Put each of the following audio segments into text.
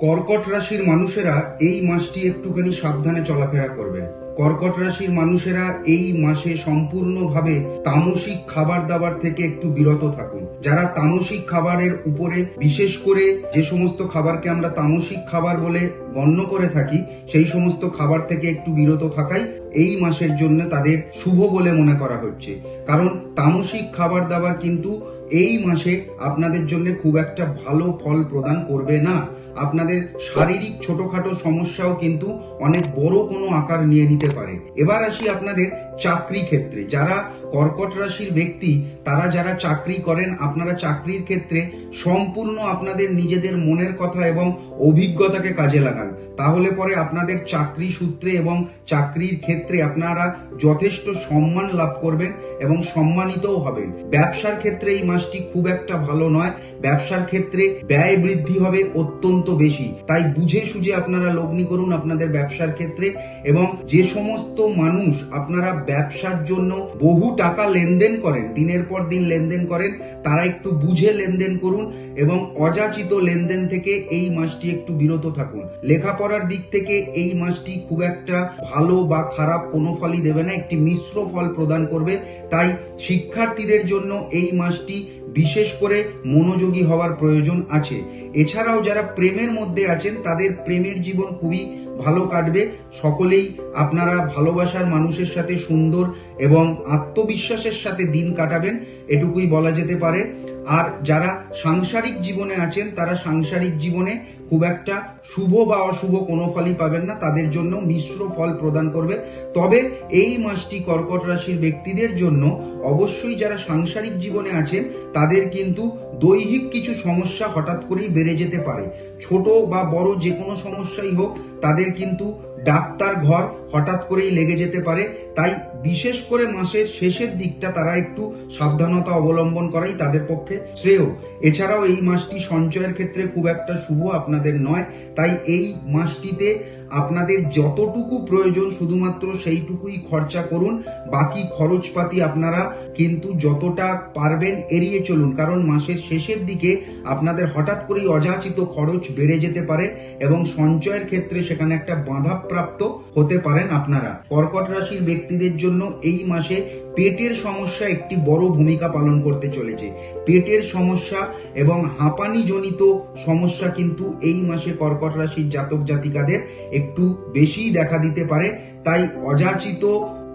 কর্কট রাশির মানুষেরা এই মাসটি একটুখানি সাবধানে চলাফেরা করবেন। কর্কট রাশির মানুষেরা এই মাসে সম্পূর্ণভাবে তামসিক খাবার দাবার থেকে একটু বিরত থাকুন। যারা তামসিক খাবারের উপরে বিশেষ করে যে সমস্ত খাবারকে আমরা তামসিক খাবার বলে গণ্য করে থাকি, সেই সমস্ত খাবার থেকে একটু বিরত থাকাই এই মাসের জন্য তাদের শুভ বলে মনে করা হচ্ছে। কারণ তামসিক খাবার দাবার কিন্তু এই মাসে আপনাদের জন্য খুব একটা ভালো ফল প্রদান করবে না। আপনাদের শারীরিক ছোটখাটো সমস্যাও কিন্তু অনেক বড় কোনো আকার নিয়ে নিতে পারে। এবার আসি আপনাদের চাকরি ক্ষেত্রে। যারা কর্কট রাশির ব্যক্তি, তারা যারা চাকরি করেন, আপনারা চাকরির ক্ষেত্রে সম্পূর্ণ আপনাদের নিজেদের মনের কথা এবং অভিজ্ঞতাকে কাজে লাগান। তাহলে পরে আপনাদের চাকরি সূত্রে এবং চাকরির ক্ষেত্রে আপনারা যথেষ্ট সম্মান লাভ করবেন এবং সম্মানিতও হবেন। ব্যবসার ক্ষেত্রে এই মাসটি খুব একটা ভালো নয়। ব্যবসার ক্ষেত্রে ব্যয় বৃদ্ধি হবে অত্যন্ত বেশি। তাই বুঝে সুঝে আপনারা লগ্নি করুন আপনাদের ব্যবসার ক্ষেত্রে এবং যে সমস্ত মানুষ আপনারা ব্যবসার জন্য বহু টাকা লেনদেন করেন, দিনের পর দিন লেনদেন করেন, তারা একটু বুঝে লেনদেন করুন। এবং অযাচিত লেনদেন থেকে এই মাসটি একটু বিরত থাকুন। লেখাপড়ার দিক থেকে এই মাসটি খুব একটা ভালো বা খারাপ কোনো ফলই দেবে না, একটি মিশ্র ফল প্রদান করবে। তাই শিক্ষার্থীদের জন্য এই মাসটি বিশেষ করে মনোযোগী হওয়ার প্রয়োজন আছে। এছাড়াও যারা প্রেমের মধ্যে আছেন, তাদের প্রেমের জীবন খুবই ভালো কাটবে। সকলেই আপনারা ভালোবাসার মানুষের সাথে সুন্দর এবং আত্মবিশ্বাসের সাথে দিন কাটাবেন, এটুকুই বলা যেতে পারে। আর যারা সাংসারিক জীবনে আছেন, তারা সাংসারিক জীবনে খুব একটা শুভ বা অশুভ কোনো ফলই পাবেন না। তাদের জন্য মিশ্র ফল প্রদান করবে। তবে এই মাসটি কর্কট রাশির ব্যক্তিদের জন্য অবশ্যই যারা সাংসারিক জীবনে আছেন, তাদের কিন্তু দৈহিক কিছু সমস্যা হঠাৎ করেই বেড়ে যেতে পারে। ছোট বা বড় যে কোনো সমস্যাই হোক, তাদের কিন্তু ডাক্তার ঘর হঠাৎ করেই লেগে যেতে পারে। তাই বিশেষ করে মাসের শেষের দিকটা তারা একটু সাবধানতা অবলম্বন করাই তাদের পক্ষে শ্রেয়। এছাড়াও এই মাসটি সঞ্চয়ের ক্ষেত্রে খুব একটা শুভ আপনাদের নয়। তাই এই মাসটিতে আপনাদের যতটুকু প্রয়োজন শুধুমাত্র সেইটুকুই খরচা করুন, বাকি খরচপাতি আপনারা কিন্তু যতটা পারবেন এড়িয়ে চলুন, কারণ মাসের শেষের দিকে আপনাদের হঠাৎ করেই অযাচিত খরচ বেড়ে যেতে পারে এবং সঞ্চয়ের ক্ষেত্রে সেখানে একটা বাধাপ্রাপ্ত হতে পারেন আপনারা। কর্কট রাশির ব্যক্তিদের জন্য এই মাসে পেটের সমস্যা একটি বড় ভূমিকা পালন করতে চলেছে। পেটের সমস্যা এবং হাঁপানি জনিত সমস্যা কিন্তু এই মাসে কর্কট রাশির জাতক জাতিকাদের একটু বেশিই দেখা দিতে পারে। তাই অযাচিত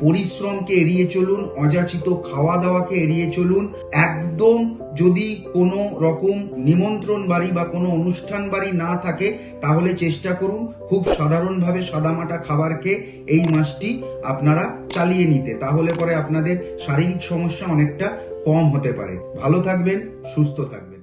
পরিশ্রমকে এড়িয়ে চলুন, অযাচিত খাওয়া দাওয়াকে এড়িয়ে চলুন। একদম যদি কোনো রকম নিমন্ত্রণ বাড়ি বা কোনো অনুষ্ঠান বাড়ি না থাকে, তাহলে চেষ্টা করুন খুব সাধারণভাবে সাদামাটা খাবারকে এই মাসটি আপনারা চালিয়ে নিতে। তাহলে পরে আপনাদের শারীরিক সমস্যা অনেকটা কম হতে পারে। ভালো থাকবেন, সুস্থ থাকবেন।